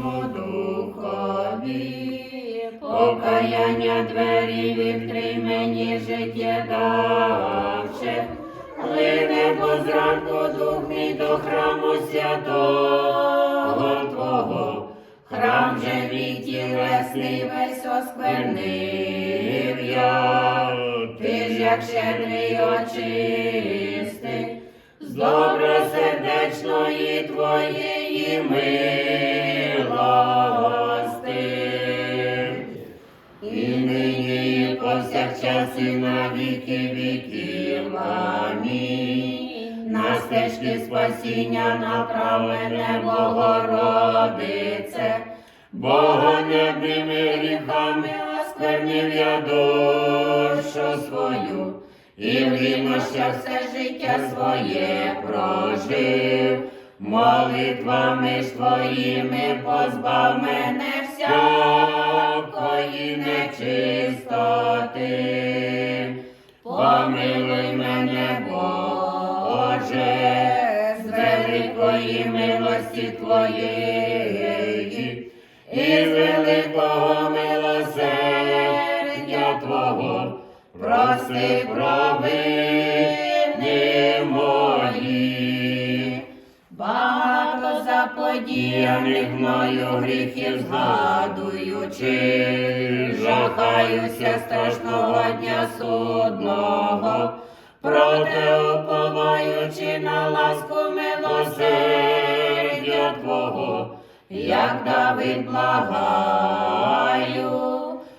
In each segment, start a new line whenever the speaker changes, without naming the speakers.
Святому Духові, покаяння двері відкрий мені життя давче, по зранку дух мій до храму святого Твого, храм же мій тілесний весь осквернив я, ти ж як щедрий очистий, з добросердечної твоєї ми. Повсякчас, і на віки віків. Амінь. На стежки спасіння направ мене, Богородице, Богонебними гріхами осквернив я душу свою, і в рівнощах все життя своє прожив. Молитвами ж твоїми позбав мене всякої нечистоти. Помилуй мене, Боже, з великої милості Твоєї і з великого милосердя Твого, прости провини Багато заподіяних мною гріхів згадуючи, жахаюся страшного дня судного, проте уповаючи на ласку милосердя Твого, як Давид благаю,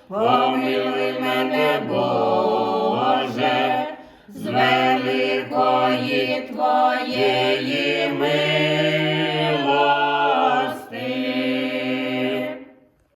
помилуй мене, Боже, з великої твоєї милості.